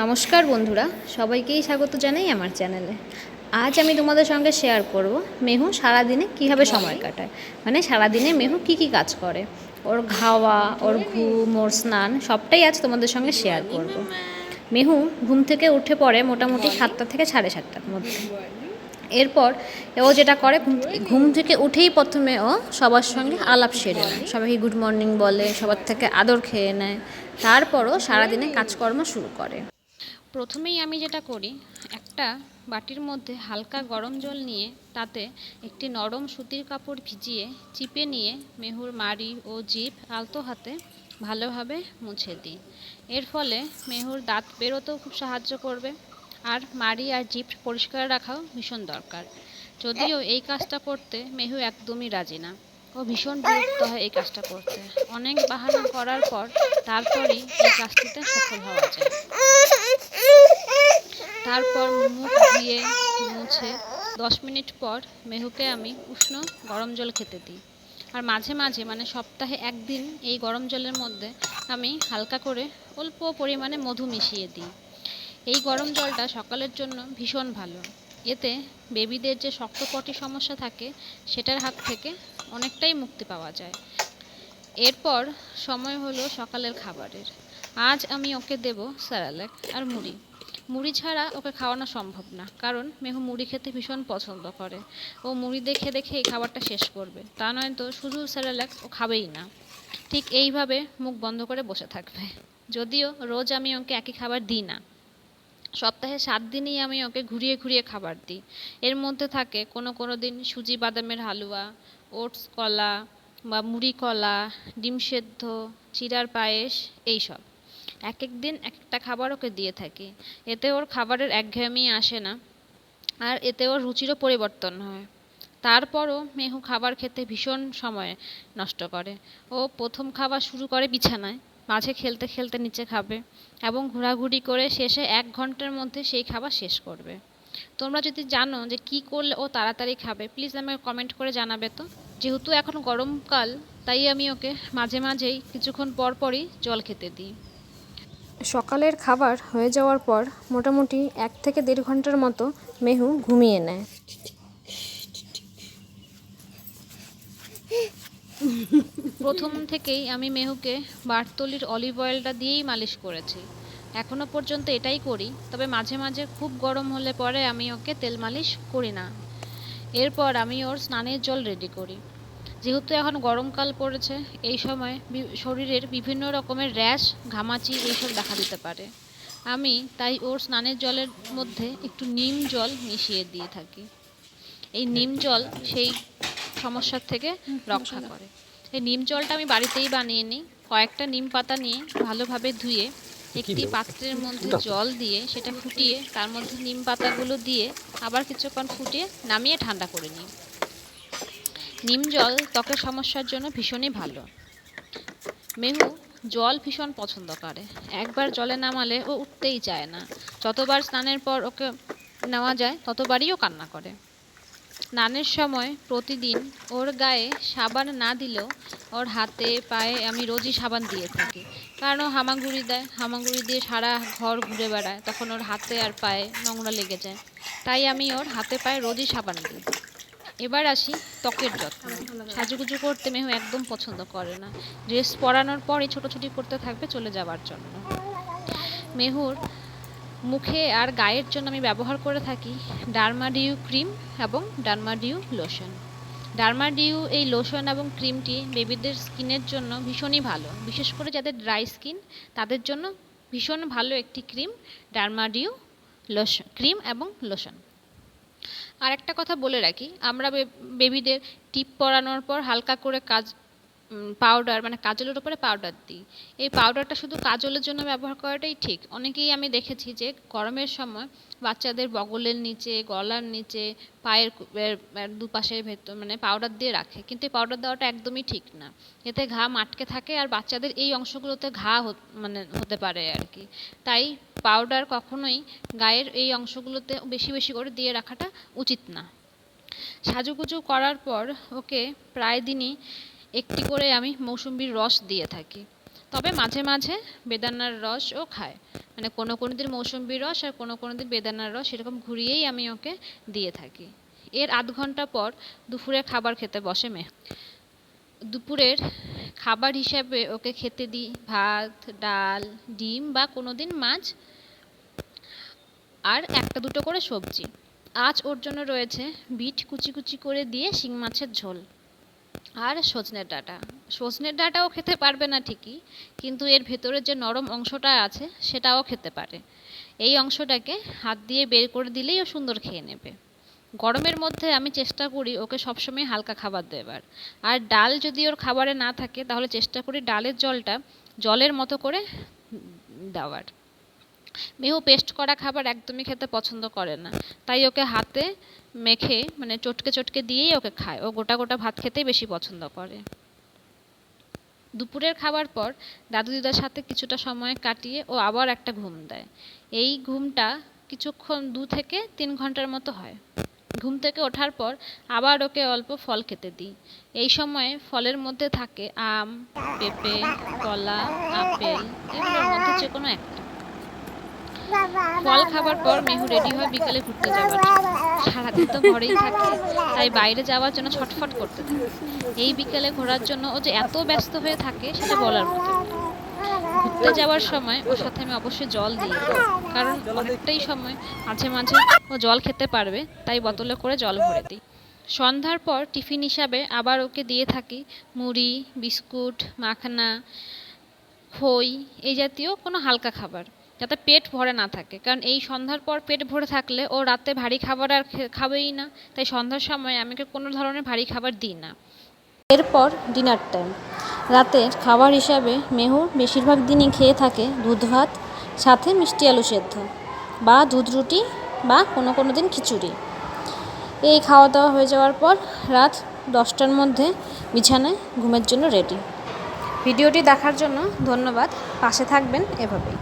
নমস্কার বন্ধুরা, সবাইকেই স্বাগত জানাই আমার চ্যানেলে। আজ আমি তোমাদের সঙ্গে শেয়ার করব মেহু সারাদিনে কীভাবে সময় কাটায়। মানে সারাদিনে মেহু কি কি কাজ করে। ওর খাওয়া, ওর ঘুম, ওর স্নান, সবটাই আজ তোমাদের সঙ্গে শেয়ার করব। মেহু ঘুম থেকে উঠে পড়ে মোটামুটি সাতটা থেকে সাড়ে সাতটার মধ্যে। এরপর ও যেটা করে, ঘুম থেকে উঠেই প্রথমে ও সবার সঙ্গে আলাপ সেরে নেয়। সবাইকে গুড মর্নিং বলে, সবার থেকে আদর খেয়ে নেয়। তারপরও সারাদিনে কাজকর্ম শুরু করে। প্রথমেই আমি যেটা করি, একটা বাটির মধ্যে হালকা গরম জল নিয়ে তাতে একটি নরম সুতির কাপড় ভিজিয়ে চিপে নিয়ে মেহুর মাড়ি ও জিভ আলতো হাতে ভালোভাবে মুছে দিই। এর ফলে মেহুর দাঁত বেরোতেও খুব সাহায্য করবে আর মাড়ি আর জিভ পরিষ্কার রাখাও ভীষণ দরকার। যদিও এই কাজটা করতে মেহু একদমই রাজি না ও ভীষণ বিরক্ত হয় এই কাজটা করতে। অনেক বাহানা করার পর তারপরেই এই কাজটিতে সফল হওয়া যায়। তারপর মুখ ধুয়ে মুছে দশ মিনিট পর মেহুকে আমি উষ্ণ গরম জল খেতে দিই। আর মাঝে মাঝে মানে সপ্তাহে একদিন এই গরম জলের মধ্যে আমি হালকা করে অল্প পরিমাণে মধু মিশিয়ে দিই। এই গরম জলটা সকালের জন্য ভীষণ ভালো। এতে বেবিদের যে শক্তপটি সমস্যা থাকে, সেটার হাত থেকে অনেকটাই মুক্তি পাওয়া যায়। এরপর সময় হলো সকালের খাবারের। আজ আমি ওকে দেব স্যারালাক আর মুড়ি। মুড়ি ছাড়া ওকে খাওয়ানো সম্ভব না, কারণ মেহু মুড়ি খেতে ভীষণ পছন্দ করে। ও মুড়ি দেখে দেখে এই খাবারটা শেষ করবে। তা নয় তো, শুধু স্যারালাক ও খাবেই না। ঠিক এইভাবে মুখ বন্ধ করে বসে থাকবে। যদিও রোজ আমি ওকে একই খাবার দিই না। সপ্তাহে সাত দিনই আমি ওকে ঘুরিয়ে ঘুরিয়ে খাবার দিই। এর মধ্যে থাকে কোনো কোনো দিন সুজি বাদামের হালুয়া, ওটস কলা বা মুড়ি কলা, ডিম সেদ্ধ, চিরার পায়েস, এইসব। এক এক দিন এক একটা খাবার ওকে দিয়ে থাকি। এতে ওর খাবারের একঘেয়েমি আসে না, আর এতে ওর রুচিরও পরিবর্তন হয়। তারপরও মেহু খাবার খেতে ভীষণ সময় নষ্ট করে। ও প্রথম খাবার শুরু করে বিছানায়, মাঝে খেলতে খেলতে নিচে খাবে এবং ঘোরাঘুরি করে শেষে এক ঘণ্টার মধ্যে সেই খাবার শেষ করবে। তোমরা যদি জানো যে কি করলে ও তাড়াতাড়ি খাবে, প্লিজ আমাকে কমেন্ট করে জানাবে তো। যেহেতু এখন গরমকাল, তাই আমি ওকে মাঝে মাঝেই কিছুক্ষণ পর পরই জল খেতে দিই। সকালের খাবার হয়ে যাওয়ার পর মোটামুটি এক থেকে দেড় ঘণ্টার মতো মেহু ঘুমিয়ে নেয়। প্রথম থেকেই আমি মেহুকে বারতলির অলিভ অয়েলটা দিয়েই মালিশ করেছি। এখনও পর্যন্ত এটাই করি, তবে মাঝে মাঝে খুব গরম হলে পরে আমি ওকে তেল মালিশ করি না। এরপর আমি ওর স্নানের জল রেডি করি। যেহেতু এখন গরমকাল পড়েছে এই সময় বি- শরীরের বিভিন্ন রকমের র্যাশ ঘামাচি এইসব দেখা দিতে পারে। আমি তাই ওর স্নানের জলের মধ্যে একটু নিম জল মিশিয়ে দিয়ে থাকি। এই নিম জল সেই সমস্যার থেকে রক্ষা করে। এই নিম জলটা আমি বাড়িতেই বানিয়ে নিই। কয়েকটা নিম পাতা নিয়ে ভালোভাবে ধুয়ে একটি পাত্রের মধ্যে জল দিয়ে সেটা ফুটিয়ে তার মধ্যে নিম পাতাগুলো দিয়ে আবার কিছুক্ষণ ফুটিয়ে নামিয়ে ঠান্ডা করে নিই। নিম জল ত্বকের সমস্যার জন্য ভীষণই ভালো। মেহু জল ভীষণ পছন্দ করে। একবার জলে নামালে ও উঠতেই চায় না। যতবার স্নানের পর ওকে নেওয়া যায়, ততবারই ও কান্না করে। স্নানের সময় প্রতিদিন ওর গায়ে সাবান না দিলেও ওর হাতে, পায়ে আমি রোজই সাবান দিয়ে থাকি। কারণ ও হামাগুড়ি দেয়, হামাগুড়ি দিয়ে সারা ঘর ঘুরে বেড়ায়। তখন ওর হাতে আর পায়ে নোংরা লেগে যায়। তাই আমি ওর হাতে, পায়ে রোজই সাবান দিই। এবার আসি ত্বকের যত্ন। সাজুগুজু করতে মেহু একদম পছন্দ করে না। ড্রেস পরানোর পরই ছোটোছুটি করতে থাকবে চলে যাওয়ার জন্য। মেহুর মুখে আর গায়ের জন্য আমি ব্যবহার করে থাকি ডার্মাডিউ ক্রিম এবং ডার্মাডিউ লোশন। ডার্মাডিউ এই লোশন এবং ক্রিমটি বেবিদের স্কিনের জন্য ভীষণই ভালো। বিশেষ করে যাদের ড্রাই স্কিন, তাদের জন্য ভীষণ ভালো একটি ক্রিম, ডার্মাডিউ লোশন ক্রিম এবং লোশন। আর একটা কথা বলে রাখি। আমরা বেবিদের টিপ পরানোর পর হালকা করে কাজ পাউডার মানে কাজলের উপরে পাউডার দিই। এই পাউডারটা শুধু কাজলের জন্য ব্যবহার করাটাই ঠিক। অনেকেই আমি দেখেছি যে গরমের সময় বাচ্চাদের বগলের নিচে, গলার নিচে, পায়ের দুপাশের ভেতর মানে পাউডার দিয়ে রাখে। কিন্তু এই পাউডার দেওয়াটা একদমই ঠিক না। এতে ঘাম আটকে থাকে আর বাচ্চাদের এই অংশগুলোতে ঘা মানে হতে পারে আর কি। তাই পাউডার কখনোই গায়ের এই অংশগুলোতে বেশি বেশি করে দিয়ে রাখাটা উচিত না। সাজুগুজু করার পর ওকে প্রায় দিনই একটি করে আমি মৌসুম্বির রস দিয়ে থাকি। তবে মাঝে মাঝে বেদানার রসও খায় মানে কোনো কোনো দিন মৌসুম্বি রস আর কোনো কোনো দিন বেদানার রস এরকম ঘুরিয়েই আমি ওকে দিয়ে থাকি। এর আধ ঘণ্টা পর দুপুরে খাবার খেতে বসে মেহ দুপুরের খাবার হিসাবে ওকে খেতে দিই ভাত, ডাল, ডিম বা কোনো দিন মাছ আর একটা দুটো করে সবজি। আজ ওর জন্য রয়েছে বিট কুচি কুচি করে দিয়ে শিং মাছের ঝোল। আর সজনের ডাঁটা। সজনের ডাঁটাও খেতে পারবে না ঠিকই, কিন্তু এর ভেতরে যে নরম অংশটা আছে সেটাও খেতে পারে। এই অংশটাকে হাত দিয়ে বের করে দিলেই ও সুন্দর খেয়ে নেবে। গরমের মধ্যে আমি চেষ্টা করি ওকে সবসময় হালকা খাবার দেবার। আর ডাল যদি ওর খাবারে না থাকে, তাহলে চেষ্টা করি ডালের জলটা জলের মতো করে দেওয়ার। মেহু পেস্ট করা খাবার একদমই খেতে পছন্দ করে না। তাই ওকে হাতে মেখে মানে চটকে চটকে দিয়েই ওকে খায়। ও গোটা গোটা ভাত খেতেই বেশি পছন্দ করে। দুপুরের খাবার পর দাদু দিদার সাথে কিছুটা সময় কাটিয়ে ও আবার একটা ঘুম দেয়। এই ঘুমটা কিছুক্ষণ দু থেকে তিন ঘণ্টার মতো হয়। ঘুম থেকে ওঠার পর আবার ওকে অল্প ফল খেতে দিই। এই সময়ে ফলের মধ্যে থাকে আম, পেঁপে, কলা, আপেল, এগুলোর মধ্যে যে কোনো একটা। ফল খাবার পর মেহু রেডি হয় বিকালে ঘুরতে যাওয়ার সারাদিন তো ঘরেই থাকে, তাই বাইরে যাওয়ার জন্য ছটফট করতে থাকে। এই বিকেলে ঘোরার জন্য ও যে এত ব্যস্ত হয়ে থাকে, সেটা বলার মতো ঘুরতে যাওয়ার সময় ওর সাথে আমি অবশ্যই জল দিই কারণ অনেকটাই সময় মাঝে মাঝে ও জল খেতে পারবে, তাই বোতলে করে জল ভরে দিই। সন্ধ্যার পর টিফিন হিসাবে আবার ওকে দিয়ে থাকি মুড়ি, বিস্কুট, মাখানা, খই, এই জাতীয় কোনো হালকা খাবার। যাতে পেট ভরে না থাকে। কারণ এই সন্ধ্যার পর পেট ভরে থাকলে ও রাতে ভারী খাবার আর খাবেই না। তাই সন্ধ্যার সময় আমি কোনো ধরনের ভারী খাবার দিই না। এরপর ডিনার টাইম রাতের খাবার হিসাবে মেহু বেশিরভাগ দিনই খেয়ে থাকে দুধ, ভাত, সাথে মিষ্টি আলু সেদ্ধ বা দুধ রুটি বা কোনো কোনো দিন খিচুড়ি। এই খাওয়া দাওয়া হয়ে যাওয়ার পর রাত দশটার মধ্যে বিছানায় ঘুমের জন্য রেডি ভিডিওটি দেখার জন্য ধন্যবাদ। পাশে থাকবেন এভাবেই।